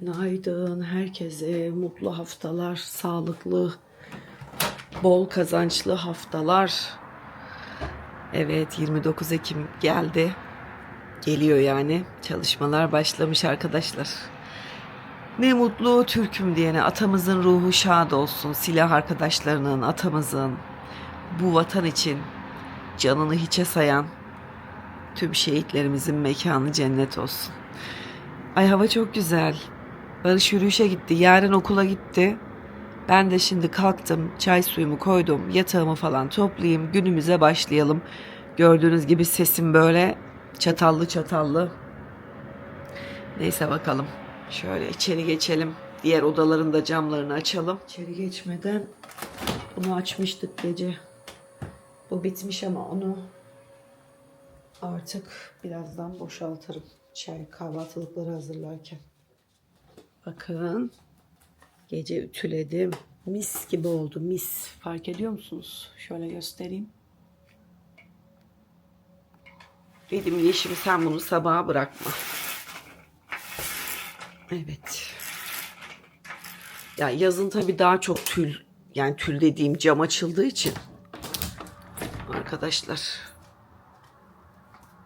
Günaydın herkese. Mutlu haftalar, sağlıklı, bol kazançlı haftalar. Evet 29 Ekim geldi. Geliyor yani. Çalışmalar başlamış arkadaşlar. Ne mutlu Türk'üm diyene atamızın ruhu şad olsun. Silah arkadaşlarının, atamızın bu vatan için canını hiçe sayan tüm şehitlerimizin mekanı cennet olsun. Ay hava çok güzel. Barış yürüyüşe gitti. Yarın okula gitti. Ben de şimdi kalktım. Çay suyumu koydum. Yatağımı falan toplayayım. Günümüze başlayalım. Gördüğünüz gibi sesim böyle çatallı çatallı. Neyse bakalım. Şöyle içeri geçelim. Diğer odaların da camlarını açalım. İçeri geçmeden bunu açmıştık gece. Bu bitmiş ama onu artık birazdan boşaltırım. Çay kahvaltılıkları hazırlarken. Bakın. Gece ütüledim. Mis gibi oldu mis. Fark ediyor musunuz? Şöyle göstereyim. Dedim Yeşim sen bunu sabaha bırakma. Evet. Ya yazın tabii daha çok tül yani tül dediğim cam açıldığı için arkadaşlar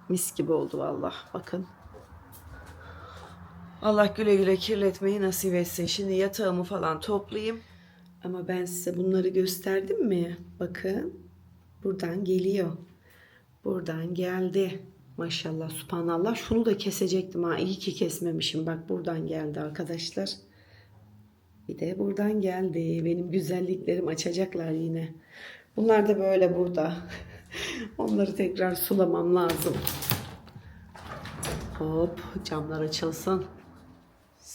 mis gibi oldu vallahi bakın. Allah güle güle kirletmeyi nasip etsin. Şimdi yatağımı falan toplayayım. Ama ben size bunları gösterdim mi? Bakın. Buradan geliyor. Buradan geldi. Maşallah subhanallah. Şunu da kesecektim ha. İyi ki kesmemişim. Bak buradan geldi arkadaşlar. Bir de buradan geldi. Benim güzelliklerim açacaklar yine. Bunlar da böyle burada. Onları tekrar sulamam lazım. Hop camlar açılsın.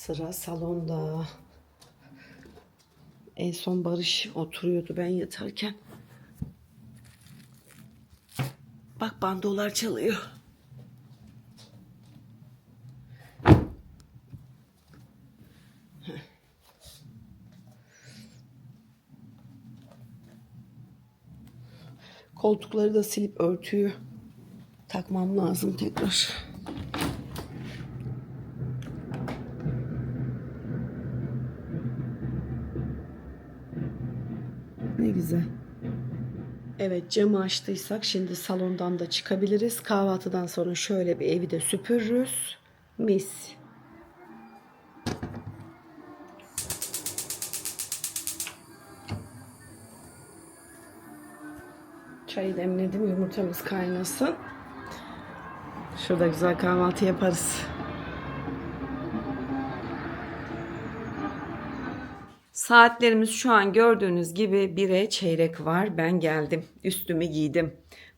Sıra salonda. En son Barış oturuyordu ben yatarken. Bak bandolar çalıyor. Koltukları da silip örtüyü takmam lazım tekrar. Ne güzel. Evet camı açtıysak şimdi salondan da çıkabiliriz. Kahvaltıdan sonra şöyle bir evi de süpürürüz. Mis. Çayı demledim yumurtamız kaynasın. Şurada güzel kahvaltı yaparız. Saatlerimiz şu an gördüğünüz gibi 1'e çeyrek var. Ben geldim. Üstümü giydim.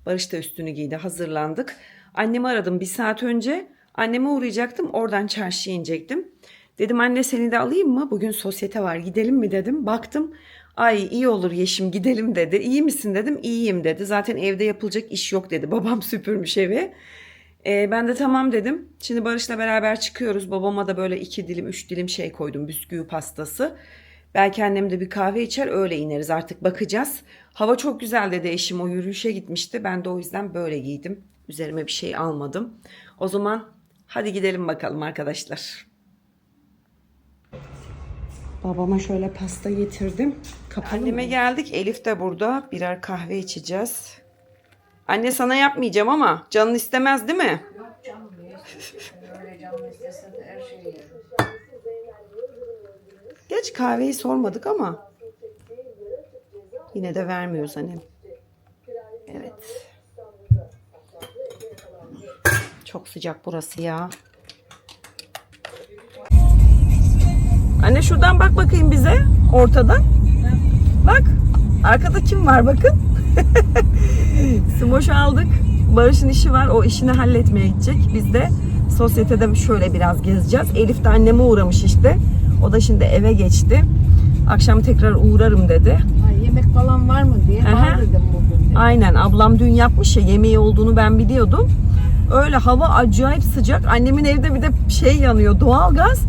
Barış da üstünü giydi. Hazırlandık. Annemi aradım bir saat önce. Anneme uğrayacaktım. Oradan çarşıya inecektim. Dedim anne seni de alayım mı? Bugün sosyete var. Gidelim mi dedim. Baktım. Ay iyi olur Yeşim gidelim dedi. İyi misin dedim. İyiyim dedi. Zaten evde yapılacak iş yok dedi. Babam süpürmüş evi. Ee, ben de tamam dedim. Şimdi Barış'la beraber çıkıyoruz. Babama da böyle iki dilim, üç dilim şey koydum. Bisküvi pastası. Belki annem de bir kahve içer öyle ineriz artık bakacağız. Hava çok güzel dedi eşim o yürüyüşe gitmişti. Ben de o yüzden böyle giydim. Üzerime bir şey almadım. O zaman hadi gidelim bakalım arkadaşlar. Babama şöyle pasta getirdim. Kapalı Anneme geldik. Elif de burada. Birer kahve içeceğiz. Anne sana yapmayacağım ama canın istemez değil mi? Yok canım. Öyle canım istese de her şeyi yerim. Geç kahveyi sormadık ama yine de vermiyoruz annem. Evet. Çok sıcak burası ya. Anne şuradan bak bakayım bize ortadan. Bak arkada kim var bakın. Smoş'u aldık. Barış'ın işi var. O işini halletmeye gidecek. Biz de sosyetede şöyle biraz gezeceğiz. Elif de anneme uğramış işte. O da şimdi eve geçti. Akşam tekrar uğrarım dedi. Ay yemek falan var mı diye var dedim bugün. de. Aynen ablam dün yapmış ya yemeği olduğunu ben biliyordum. Öyle hava acayip sıcak. Annemin evde bir de şey yanıyor doğalgaz.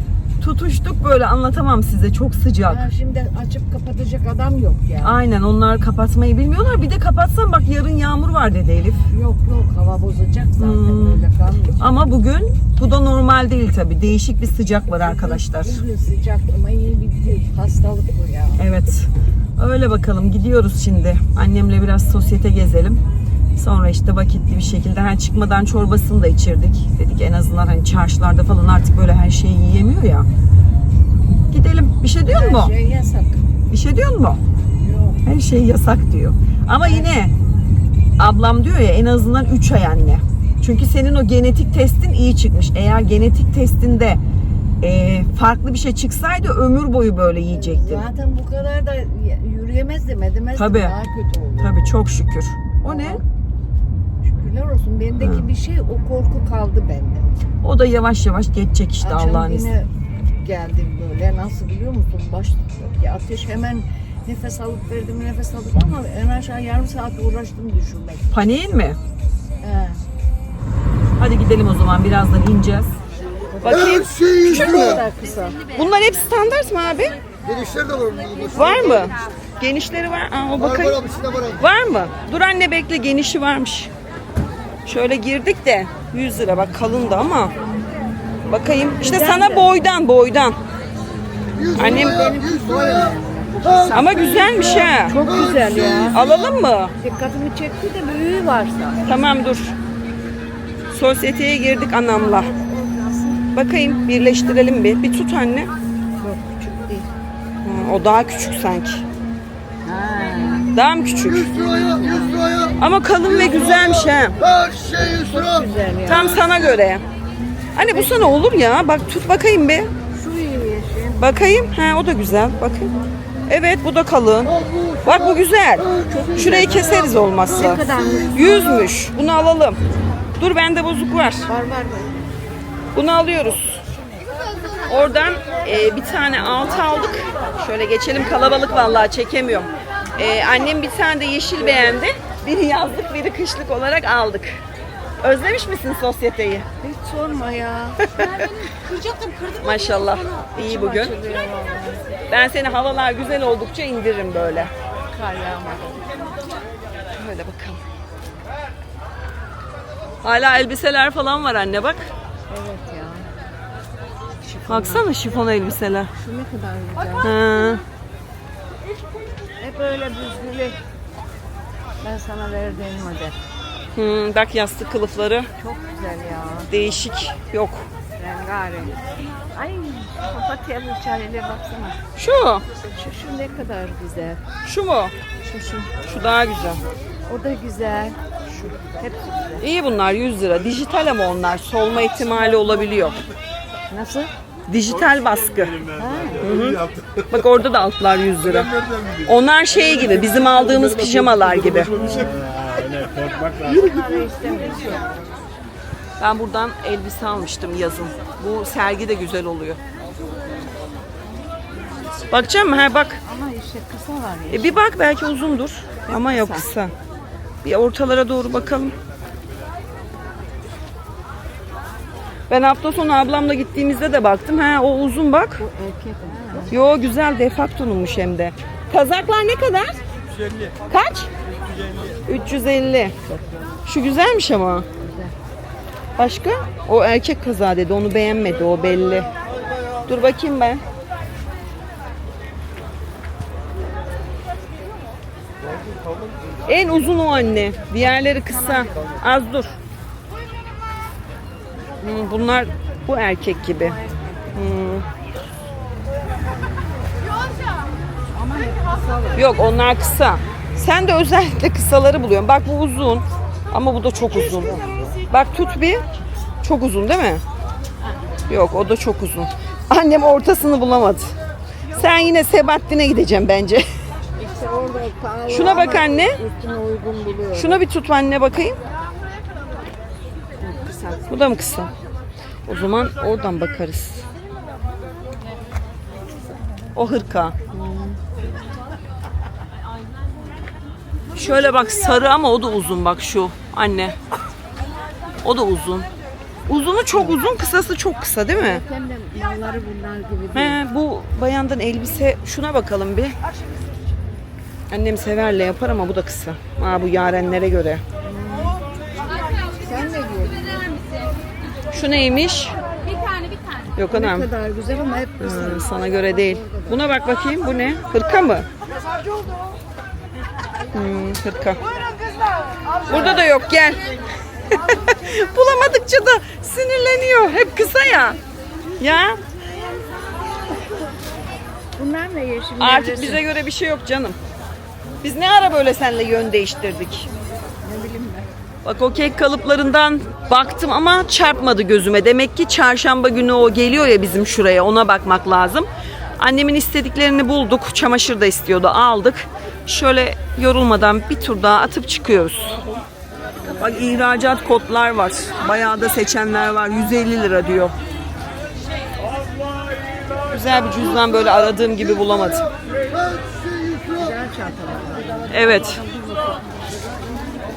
Tutuştuk böyle anlatamam size çok sıcak. Ha, şimdi açıp kapatacak adam yok ya. Aynen onlar kapatmayı bilmiyorlar. Bir de kapatsam bak yarın yağmur var dedi Elif. Yok yok hava bozacak zaten Hmm. böyle kalmayacak. Ama bugün bu da normal değil tabii. Değişik bir sıcak var arkadaşlar. Sıcak ama iyi bir hastalık bu ya. Evet. Öyle bakalım gidiyoruz şimdi. Annemle biraz sosyete gezelim. Sonra işte vakitli bir şekilde her çıkmadan çorbasını da içirdik. Dedik en azından hani çarşılarda falan artık böyle her şeyi yiyemiyor ya. Gidelim. Bir şey diyor mu? Her şey yasak. Bir şey diyor mu? Yok. Her şey yasak diyor. Ama yine ablam diyor ya en azından 3 ay anne. Çünkü senin o genetik testin iyi çıkmış. Eğer genetik testinde e, farklı bir şey çıksaydı ömür boyu böyle yiyecektin. Zaten bu kadar da yürüyemezdim edemezdim. Tabii. Daha kötü oldu. Tabii çok şükür. O ne? Şükürler olsun. Bendeki Ha. bir şey o korku kaldı bende. O da yavaş yavaş geçecek işte Allah'ın izniyle. geldim böyle. Nasıl biliyor musun? Baş ya ateş hemen nefes alıp verdim nefes alıp ama en aşağı yarım saat uğraştım düşürmek. Paniğin mi? He. Hadi gidelim o zaman birazdan ineceğiz. Bakayım. Her şey. Bunlar hep standart mı abi? Genişler de var. Var mı? Genişleri var. Aa, o Var bakayım. var içinde var abi. Var mı? Dur anne bekle genişi varmış. Şöyle girdik de 100 lira bak kalın da ama. Bakayım. İşte sana boydan boydan. Lira Annem- lira Ama güzelmiş ha. Çok güzel ya. Alalım mı? Dikkatimi çekti de büyüğü varsa. Tamam dur. Sosyeteye girdik anamla. Bakayım birleştirelim bir. Bir tut anne. Yok küçük değil. Ha, o daha küçük sanki. Ha. Daha mı küçük? yüz liraya, yüz liraya. Ama kalın ve güzelmiş ha. Her şey yüz lira. Güzel ya. Tam sana göre. Anne bu sana olur ya. Bak tut bakayım bir. Şu iyi yeşil. Bakayım. He o da güzel. Bakayım. Evet bu da kalın. Bak bu güzel. Şurayı keseriz olmazsa. Yüzmüş. Bunu alalım. Dur bende bozuk var. Var var var. Bunu alıyoruz. Oradan e, bir tane altı aldık. Şöyle geçelim kalabalık vallahi çekemiyorum. E, annem bir tane de yeşil beğendi. Biri yazlık biri kışlık olarak aldık. Özlemiş misin sosyeteyi? Hiç sorma ya. Maşallah. İyi bugün. Ben seni havalar güzel oldukça indiririm böyle. Kar yağmadı. Böyle bakalım. Hala elbiseler falan var anne bak. Evet ya. Baksana şifon elbiseler. Şu ne kadar güzel. Ha. Hep öyle büzgülü. Ben sana verdiğim model. Hmm, bak yastık kılıfları Çok güzel ya. değişik yok. Rengarenk. Ay papatyalı çareliğe baksana. Şu, Şu, şu ne kadar güzel. şu mu? Şu şu. Şu daha güzel. O da güzel. Hepsi. İyi bunlar 100 lira. Dijital ama onlar. Solma ihtimali olabiliyor. Nasıl? Dijital baskı. Bak orada da altlar 100 lira. Onlar şey gibi bizim aldığımız pijamalar gibi. Ben buradan elbise almıştım yazın. Bu sergi de güzel oluyor. Bakacağım mı? Ha bak. Ama işte kısa var ya. E bir bak belki uzundur. Ama yok kısa. Bir ortalara doğru bakalım. Ben hafta sonu ablamla gittiğimizde de baktım. Ha o uzun bak. Yo güzel defaktonumuş hem de. Kazaklar ne kadar? 350. Kaç? 350. Şu güzelmiş ama. Başka? O erkek kazağı dedi. Onu beğenmedi. O belli. Dur bakayım ben. En uzun o anne. Diğerleri kısa. Az dur. Hmm, bunlar bu erkek gibi. Hmm. Yok onlar kısa. Sen de özellikle kısaları buluyorsun. Bak bu uzun ama bu da çok uzun. Bak tut bir. Çok uzun değil mi? Yok o da çok uzun. Annem ortasını bulamadı. Sen yine Sebahattin'e gideceğim bence. Şuna bak anne. Üstüne uygun buluyor. Şuna bir tut anne bakayım. Bu da mı kısa? O zaman oradan bakarız. O hırka. Şöyle bak sarı ama o da uzun bak şu anne. O da uzun. Uzunu çok uzun, kısası çok kısa değil mi? Hem de bunlar gibi. He, bu bayandan elbise şuna bakalım bir. Annem severle yapar ama bu da kısa. Aa, bu yarenlere göre. Sen ne diyorsun? Şu neymiş? Bir tane bir tane. Yok Ne anam. kadar güzel ama hep kısa. Ee, sana göre değil. Buna bak bakayım bu ne? Hırka mı? Hmm, hırka. Burada da yok gel. Bulamadıkça da sinirleniyor. Hep kısa ya. Ya Bunlar ne yeşil? artık bize göre bir şey yok canım. Biz ne ara böyle seninle yön değiştirdik? Ne bileyim ben. Bak o kek kalıplarından baktım ama çarpmadı gözüme. Demek ki çarşamba günü o geliyor ya bizim şuraya ona bakmak lazım. Annemin istediklerini bulduk. Çamaşır da istiyordu aldık. Şöyle yorulmadan bir tur daha atıp çıkıyoruz. Bak ihracat kodlar var. Bayağı da seçenler var. 150 lira diyor. Güzel bir cüzdan böyle aradığım gibi bulamadım. Güzel çantalar. Evet.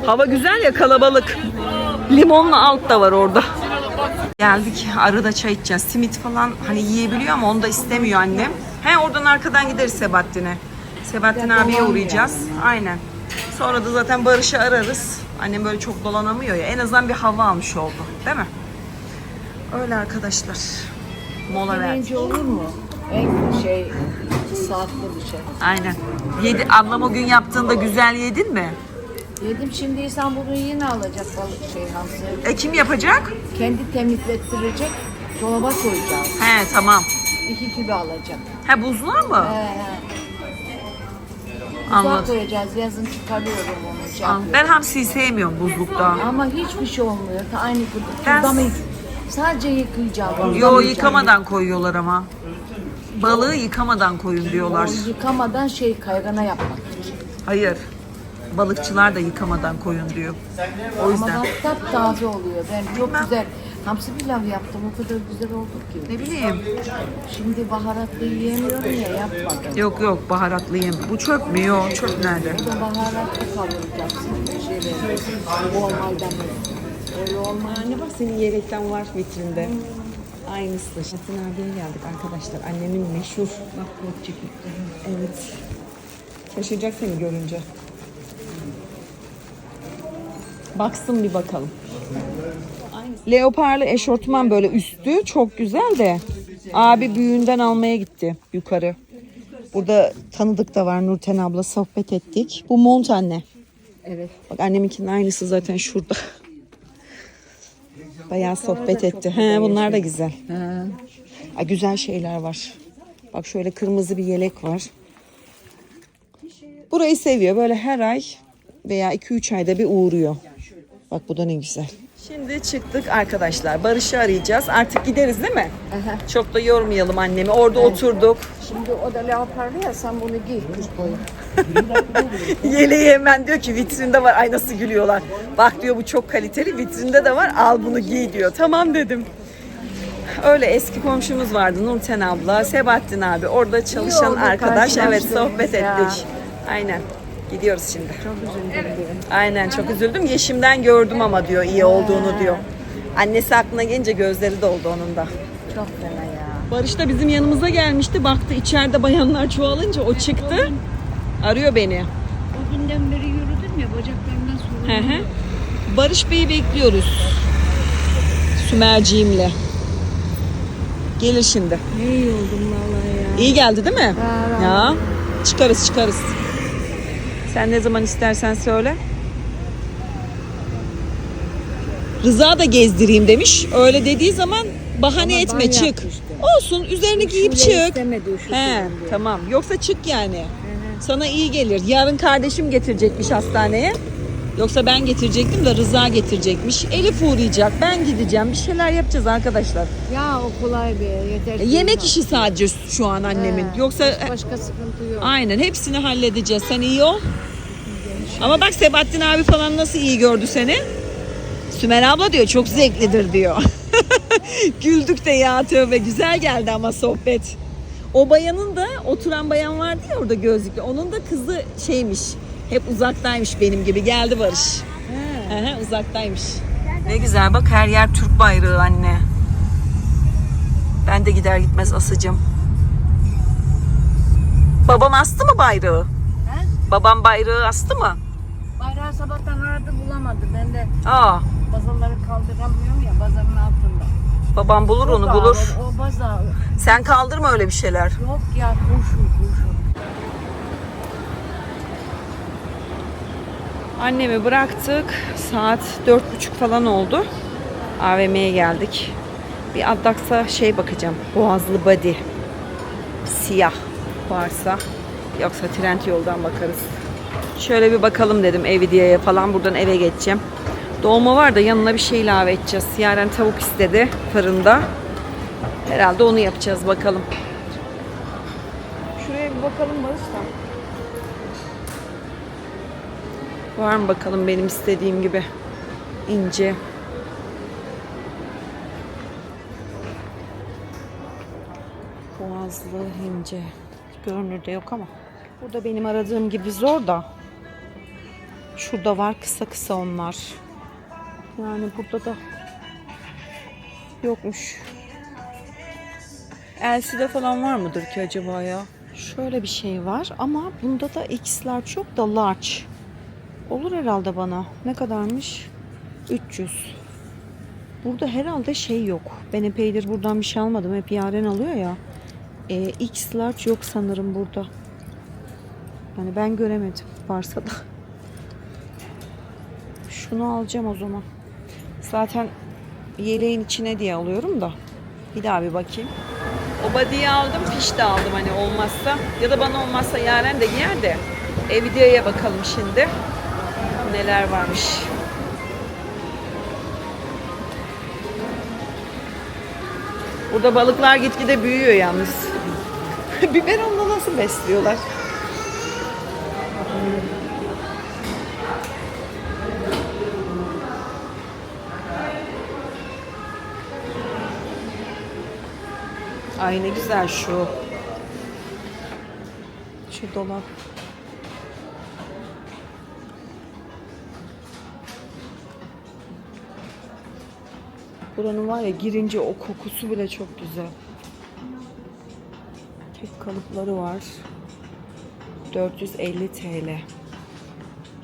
Hava güzel ya kalabalık. Limonlu alt da var orada. Geldik arada çay içeceğiz. Simit falan hani yiyebiliyor ama onu da istemiyor annem. He oradan arkadan gideriz Sebahattin'e. Sebahattin abiye uğrayacağız. Aynen. Sonra da zaten Barış'ı ararız. Annem böyle çok dolanamıyor ya. En azından bir hava almış oldu. Değil mi? Öyle arkadaşlar. Mola verdik. Olur mu? En şey saatli bir şey. Aynen. Yedi, ablam o gün yaptığında güzel yedin mi? Yedim şimdi insan bunu yine alacak balık şey hamsi. E kim yapacak? Kendi temizlettirecek. Dolaba koyacağız. He tamam. 2 kilo alacak. Ha buzluğa mı? He he. Buzluğa koyacağız. Yazın çıkarıyorum onu. Şey Anladım. Ben hamsiyi sevmiyorum buzlukta. Ama hiçbir şey olmuyor. Ta Aynı gibi. Ben-? Sadece yıkayacağım. Yo yıkamadan koyuyorlar ama. Balığı yıkamadan koyun diyorlar. O yıkamadan şey kaygana yapmak için. Hayır. Balıkçılar da yıkamadan koyun diyor. O Ama yüzden. bak taptaze oluyor. Ben çok Bilmem. güzel hamsi pilav yaptım. O kadar güzel oldu ki. Ne bileyim. Şimdi baharatlı yiyemiyorum ya yapmadım. Yok yok baharatlıyım. Bu çöp mü? Yok çöp nerede? O da baharatlı kavuracaksın. Şeyleri. Bol maydanoz. Öyle olmaz. Anne bak senin yelekten var vitrinde. Aynısı. Şahin abiye geldik arkadaşlar. Annemin meşhur. Bak çekiklerim. Evet. Şaşıracak seni görünce. Baksın bir bakalım. Leoparlı eşortman böyle üstü çok güzel de abi büyüğünden almaya gitti yukarı. Burada tanıdık da var Nurten abla sohbet ettik. Bu mont anne. Evet. Bak anneminkinin aynısı zaten şurada. Bayağı sohbet etti. He, bunlar da güzel. Ha. Ay, güzel şeyler var. Bak şöyle kırmızı bir yelek var. Burayı seviyor. Böyle her ay veya 2-3 ayda bir uğruyor. Bak bu da ne güzel. Şimdi çıktık arkadaşlar. Barış'ı arayacağız. Artık gideriz değil mi? Aha. Çok da yormayalım annemi. Orada oturduk. Şimdi o da leoparlı ya sen bunu giy. Yeleği hemen diyor ki vitrinde var. Ay nasıl gülüyorlar. Bak diyor bu çok kaliteli. Vitrinde de var. Al bunu giy diyor. Tamam dedim. Öyle eski komşumuz vardı Nurten abla, Sebahattin abi. Orada çalışan arkadaş. Evet sohbet ya. ettik. Aynen. Gidiyoruz şimdi. Çok üzüldüm diye. Aynen çok üzüldüm. Yeşimden gördüm ama diyor iyi olduğunu diyor. Annesi aklına gelince gözleri doldu onun da. Çok fena ya. Barış da bizim yanımıza gelmişti. Baktı içeride bayanlar çoğalınca o çıktı. Arıyor beni. O günden beri yürüdüm ya bacaklarımdan sorun. Hı hı. Barış Bey'i bekliyoruz. Sümerciğimle. Gelir şimdi. Ne iyi oldum vallahi ya. İyi geldi değil mi? Ha, Ya. Çıkarız çıkarız. Sen ne zaman istersen söyle. Rıza da gezdireyim demiş. Öyle dediği zaman bahane Ama etme ben çık. yapmıştım. Olsun üzerini giyip Şule çık. istemedi He, diye. tamam. Yoksa çık yani. Sana iyi gelir. Yarın kardeşim getirecekmiş hastaneye. Yoksa ben getirecektim de Rıza getirecekmiş. Elif uğrayacak. Ben gideceğim. Bir şeyler yapacağız arkadaşlar. Ya o kolay be yeter. E, ki yemek uyuma. işi sadece şu an annemin. He, Yoksa Başka sıkıntı yok. aynen hepsini halledeceğiz. Sen iyi ol. Ama bak Sebahattin abi falan nasıl iyi gördü seni. Sümer abla diyor çok zevklidir diyor. Güldük de ya tövbe güzel geldi ama sohbet. O bayanın da oturan bayan vardı ya orada gözlüklü. Onun da kızı şeymiş. Hep uzaktaymış benim gibi. Geldi Barış. Hı, uzaktaymış. Ne güzel bak her yer Türk bayrağı anne. Ben de gider gitmez asacağım. Babam astı mı bayrağı? He? Babam bayrağı astı mı? Bayrağı sabahtan aradı bulamadı. Ben de Aa, bazaları kaldıramıyorum ya bazanın altında. babam bulur onu Çok bulur. ağır, O baza Sen kaldırma öyle bir şeyler. yok ya kurşun kurşun. Annemi bıraktık. Saat dört buçuk falan oldu. AVM'ye geldik. Bir Addax'a şey bakacağım. Boğazlı body. Siyah varsa. Yoksa trend yoldan bakarız. Şöyle bir bakalım dedim Evidiye'ye falan. Buradan eve geçeceğim. Dolma var da yanına bir şey ilave edeceğiz. Yaren tavuk istedi fırında. Herhalde onu yapacağız bakalım. Şuraya bir bakalım Barış da. Var mı bakalım benim istediğim gibi ince. Boğazlı ince. Görünürde yok ama. Burada benim aradığım gibi zor da. Şurada var kısa kısa onlar. Yani burada da yokmuş. Elside falan var mıdır ki acaba ya? Şöyle bir şey var ama bunda da X'ler çok da large. Olur herhalde bana. Ne kadarmış? 300. Burada herhalde şey yok. Ben epeydir buradan bir şey almadım. Hep Yaren alıyor ya. Ee, X large yok sanırım burada. Yani ben göremedim. Varsa da. Şunu alacağım o zaman. Zaten yeleğin içine diye alıyorum da. Bir daha bir bakayım. O body'yi aldım, fiş de aldım hani olmazsa. Ya da bana olmazsa Yaren de giyer de. E, videoya bakalım şimdi. Neler varmış. Burada balıklar gitgide büyüyor yalnız. Biberonla nasıl besliyorlar? Ay ne güzel şu. Şu dolap. Buranın var ya girince o kokusu bile çok güzel. Kek kalıpları var. 450 TL.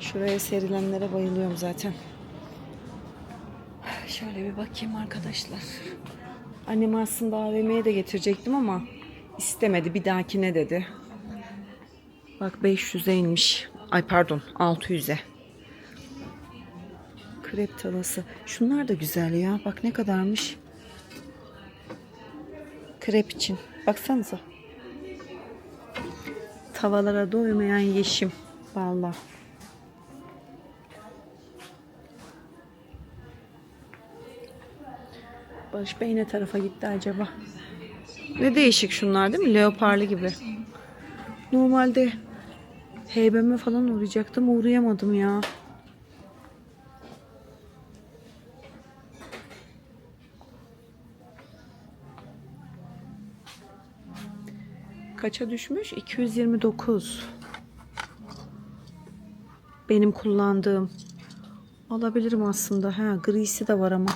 Şuraya serilenlere bayılıyorum zaten. Şöyle bir bakayım arkadaşlar. Annemi aslında AVM'ye de getirecektim ama istemedi. Bir dahakine dedi. Bak 500'e inmiş. Ay pardon 600'e. Krep tavası. Şunlar da güzel ya. Bak ne kadarmış. Krep için. Baksanıza. Tavalara doymayan yeşim. Vallahi. Barış Bey ne tarafa gitti acaba? Ne değişik şunlar değil mi? Leoparlı gibi. Normalde heybeme falan uğrayacaktım. Uğrayamadım ya. Kaça düşmüş? 229. Benim kullandığım. Alabilirim aslında. Ha, grisi de var ama.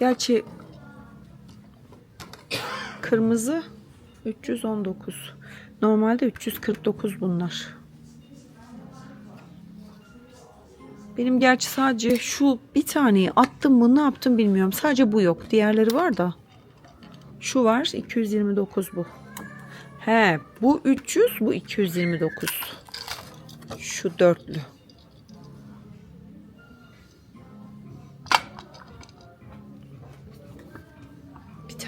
Gerçi kırmızı 319. Normalde 349 bunlar. Benim gerçi sadece şu bir taneyi attım mı ne yaptım bilmiyorum. Sadece bu yok. Diğerleri var da. Şu var 229 bu. He bu 300 bu 229. Şu dörtlü.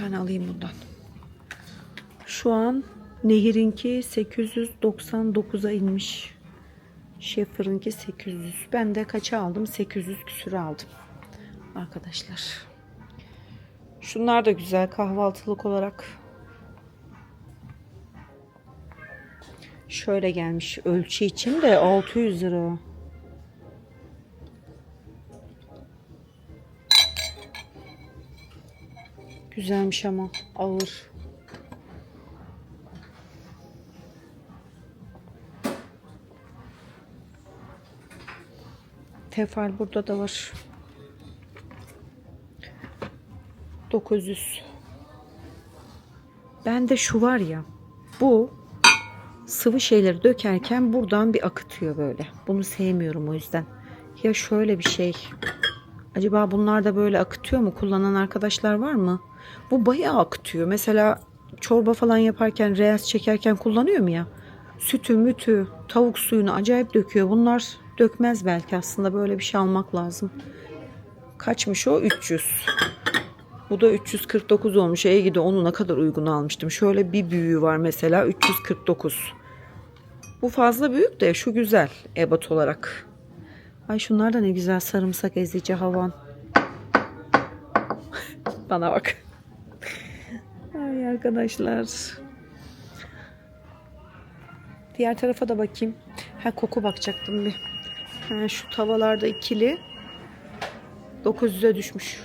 Tane alayım bundan. Şu an Nehir'inki 899'a inmiş. Şefir'inki 800. Ben de kaça aldım? 800 küsür aldım. Arkadaşlar. Şunlar da güzel kahvaltılık olarak. Şöyle gelmiş ölçü için de 600 lira. Güzelmiş ama ağır. Tefal burada da var. 900. Bende şu var ya. Bu sıvı şeyleri dökerken buradan bir akıtıyor böyle. Bunu sevmiyorum o yüzden. Ya şöyle bir şey. Acaba bunlar da böyle akıtıyor mu? Kullanan arkadaşlar var mı? Bu bayağı akıtıyor. Mesela çorba falan yaparken, reyaz çekerken kullanıyor mu ya? Sütü, mütü, tavuk suyunu acayip döküyor. Bunlar dökmez belki aslında böyle bir şey almak lazım. Kaçmış o? 300. Bu da 349 olmuş. Ege'de onu ne kadar uygun almıştım. Şöyle bir büyüğü var mesela 349. Bu fazla büyük de şu güzel ebat olarak. Ay şunlar da ne güzel sarımsak ezici havan. Bana bak. Ay arkadaşlar. Diğer tarafa da bakayım. Ha koku bakacaktım bir. Ha, şu tavallarda ikili 900'e düşmüş.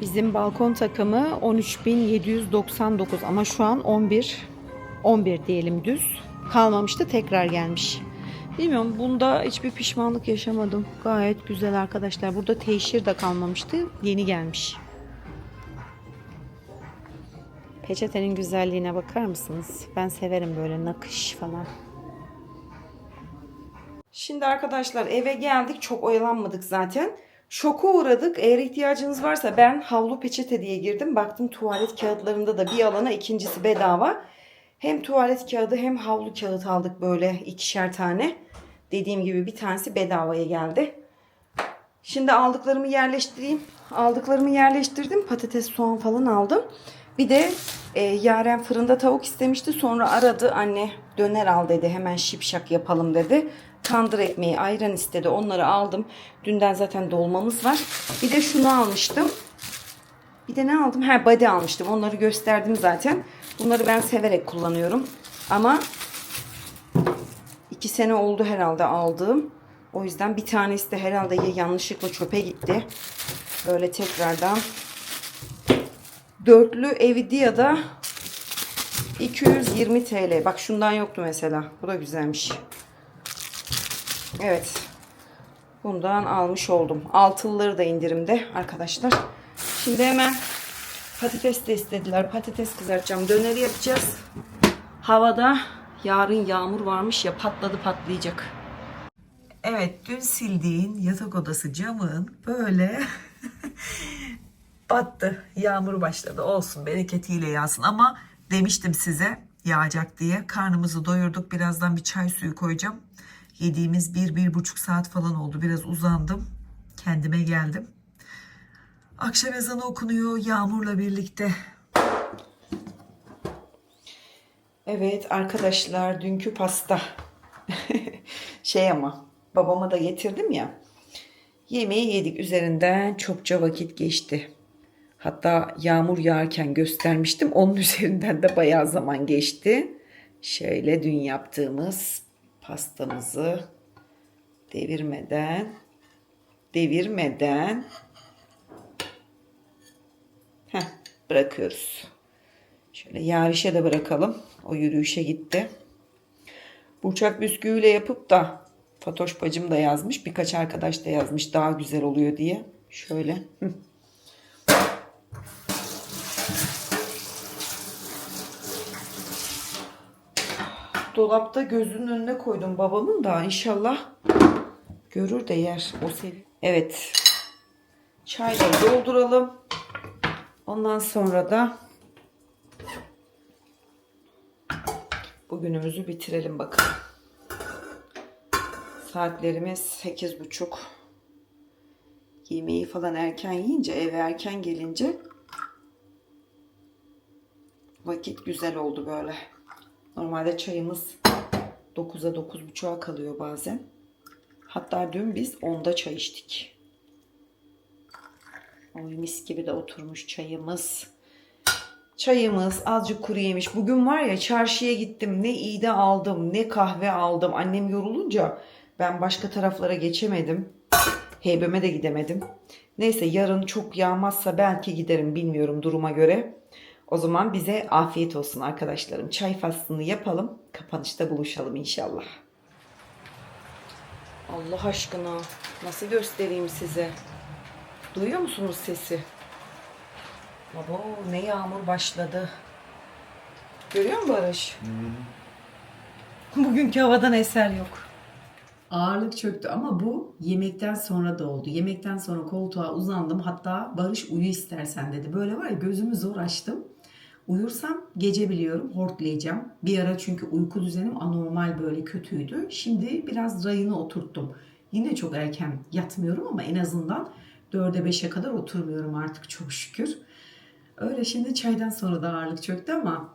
Bizim balkon takımı 13.799 ama şu an 11 11 diyelim düz. Kalmamıştı tekrar gelmiş. Bilmiyorum bunda hiçbir pişmanlık yaşamadım. Gayet güzel arkadaşlar. Burada teşhir de kalmamıştı. Yeni gelmiş. Peçetenin güzelliğine bakar mısınız? Ben severim böyle nakış falan. Şimdi arkadaşlar eve geldik. Çok oyalanmadık zaten. Şoka uğradık. Eğer ihtiyacınız varsa ben havlu peçete diye girdim. Baktım tuvalet kağıtlarında da bir alana ikincisi bedava. Hem tuvalet kağıdı hem havlu kağıt aldık böyle ikişer tane. Dediğim gibi bir tanesi bedavaya geldi. Şimdi aldıklarımı yerleştireyim. Aldıklarımı yerleştirdim. Patates, soğan falan aldım. Bir de e, Yaren fırında tavuk istemişti. Sonra aradı. Anne döner al dedi. Hemen şipşak yapalım dedi. Tandır ekmeği, ayran istedi. Onları aldım. Dünden zaten dolmamız var. Bir de şunu almıştım. Bir de ne aldım? Ha body almıştım. Onları gösterdim zaten. Bunları ben severek kullanıyorum. Ama iki sene oldu herhalde aldığım. O yüzden bir tanesi de herhalde ya yanlışlıkla çöpe gitti. Böyle tekrardan dörtlü Evidia'da 220 TL. Bak şundan yoktu mesela. Bu da güzelmiş. Evet. Bundan almış oldum. Altılıları da indirimde arkadaşlar. Şimdi hemen patates de istediler. Patates kızartacağım. Döneri yapacağız. Havada yarın yağmur varmış ya patladı patlayacak. Evet dün sildiğin yatak odası camın böyle battı. Yağmur başladı. Olsun bereketiyle yağsın ama demiştim size yağacak diye. Karnımızı doyurduk. Birazdan bir çay suyu koyacağım. Yediğimiz bir, bir buçuk saat falan oldu. Biraz uzandım. Kendime geldim. Akşam ezanı okunuyor yağmurla birlikte. Evet arkadaşlar dünkü pasta. şey ama babama da getirdim ya. Yemeği yedik üzerinden çokça vakit geçti. Hatta yağmur yağarken göstermiştim. Onun üzerinden de bayağı zaman geçti. Şöyle dün yaptığımız pastamızı devirmeden devirmeden heh, bırakıyoruz. Şöyle Yariş'e de bırakalım. O yürüyüşe gitti. Burçak bisküviyle yapıp da Fatoş bacım da yazmış. Birkaç arkadaş da yazmış daha güzel oluyor diye. Şöyle. Hı. Dolapta gözünün önüne koydum babamın da inşallah görür de yer. O sevi. Evet. Çayları dolduralım. Ondan sonra da bugünümüzü bitirelim bakalım. Saatlerimiz 8.30. Yemeği falan erken yiyince, eve erken gelince vakit güzel oldu böyle. Normalde çayımız 9'a 9.30'a kalıyor bazen. Hatta dün biz 10'da çay içtik. Oy mis gibi de oturmuş çayımız. Çayımız azıcık kuru yemiş. Bugün var ya çarşıya gittim. Ne iğde aldım ne kahve aldım. Annem yorulunca ben başka taraflara geçemedim. Heybeme de gidemedim. Neyse yarın çok yağmazsa belki giderim bilmiyorum duruma göre. O zaman bize afiyet olsun arkadaşlarım. Çay faslını yapalım. Kapanışta buluşalım inşallah. Allah aşkına nasıl göstereyim size? Duyuyor musunuz sesi? Baba ne yağmur başladı. Görüyor musun Barış? Bugünkü havadan eser yok. Ağırlık çöktü ama bu yemekten sonra da oldu. Yemekten sonra koltuğa uzandım. Hatta Barış uyu istersen dedi. Böyle var ya gözümü zor açtım. Uyursam gece biliyorum hortlayacağım. Bir ara çünkü uyku düzenim anormal böyle kötüydü. Şimdi biraz rayını oturttum. Yine çok erken yatmıyorum ama en azından 4'e 5'e kadar oturmuyorum artık çok şükür. Öyle şimdi çaydan sonra da ağırlık çöktü ama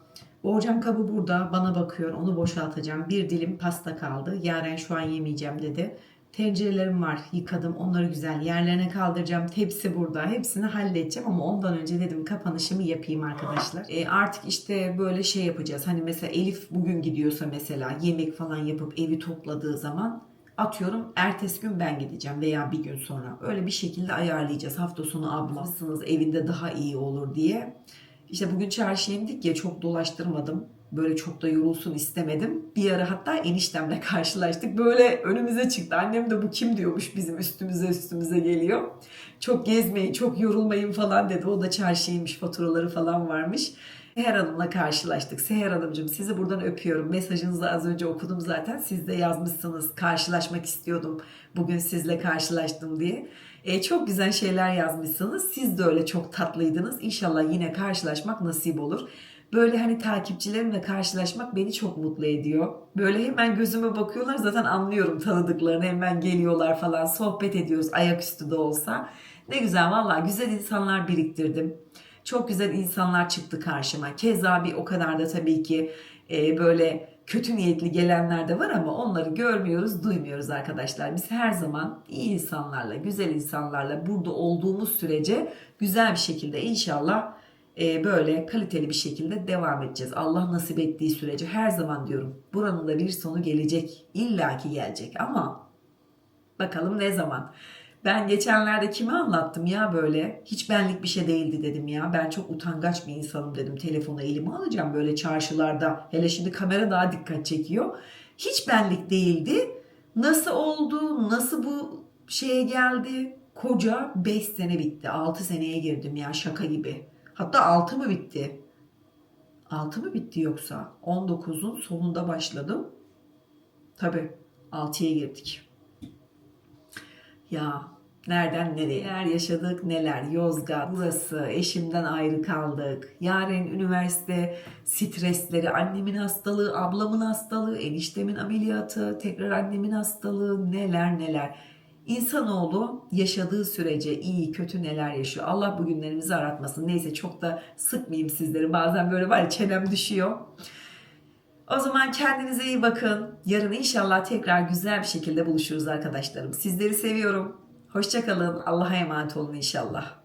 borcam kabı burada bana bakıyor onu boşaltacağım. Bir dilim pasta kaldı. Yaren şu an yemeyeceğim dedi. Tencerelerim var yıkadım onları güzel yerlerine kaldıracağım. Tepsi burada hepsini halledeceğim ama ondan önce dedim kapanışımı yapayım arkadaşlar. E, artık işte böyle şey yapacağız. Hani mesela Elif bugün gidiyorsa mesela yemek falan yapıp evi topladığı zaman atıyorum ertesi gün ben gideceğim veya bir gün sonra. Öyle bir şekilde ayarlayacağız. Hafta sonu ablasınız evinde daha iyi olur diye. İşte bugün çarşıya indik ya çok dolaştırmadım. Böyle çok da yorulsun istemedim. Bir ara hatta eniştemle karşılaştık. Böyle önümüze çıktı. Annem de bu kim diyormuş bizim üstümüze üstümüze geliyor. Çok gezmeyin, çok yorulmayın falan dedi. O da çarşıymış, faturaları falan varmış. Seher Hanım'la karşılaştık. Seher Hanımcığım sizi buradan öpüyorum. Mesajınızı az önce okudum zaten. Siz de yazmışsınız. Karşılaşmak istiyordum. Bugün sizle karşılaştım diye. E, çok güzel şeyler yazmışsınız. Siz de öyle çok tatlıydınız. İnşallah yine karşılaşmak nasip olur. Böyle hani takipçilerimle karşılaşmak beni çok mutlu ediyor. Böyle hemen gözüme bakıyorlar zaten anlıyorum tanıdıklarını hemen geliyorlar falan sohbet ediyoruz ayaküstü de olsa. Ne güzel valla güzel insanlar biriktirdim. Çok güzel insanlar çıktı karşıma. Keza bir o kadar da tabii ki e, böyle kötü niyetli gelenler de var ama onları görmüyoruz, duymuyoruz arkadaşlar. Biz her zaman iyi insanlarla, güzel insanlarla burada olduğumuz sürece güzel bir şekilde inşallah e, böyle kaliteli bir şekilde devam edeceğiz. Allah nasip ettiği sürece her zaman diyorum buranın da bir sonu gelecek. İlla ki gelecek ama bakalım ne zaman. Ben geçenlerde kime anlattım ya böyle hiç benlik bir şey değildi dedim ya. Ben çok utangaç bir insanım dedim. Telefonu elime alacağım böyle çarşılarda. Hele şimdi kamera daha dikkat çekiyor. Hiç benlik değildi. Nasıl oldu? Nasıl bu şeye geldi? Koca 5 sene bitti. 6 seneye girdim ya şaka gibi. Hatta 6 mı bitti? 6 mı bitti yoksa? 19'un sonunda başladım. Tabii 6'ya girdik. Ya nereden neler yaşadık neler Yozgat burası eşimden ayrı kaldık yarın üniversite stresleri annemin hastalığı ablamın hastalığı eniştemin ameliyatı tekrar annemin hastalığı neler neler İnsanoğlu yaşadığı sürece iyi kötü neler yaşıyor. Allah bugünlerimizi aratmasın. Neyse çok da sıkmayayım sizleri. Bazen böyle var ya çenem düşüyor. O zaman kendinize iyi bakın. Yarın inşallah tekrar güzel bir şekilde buluşuruz arkadaşlarım. Sizleri seviyorum. Hoşçakalın. Allah'a emanet olun inşallah.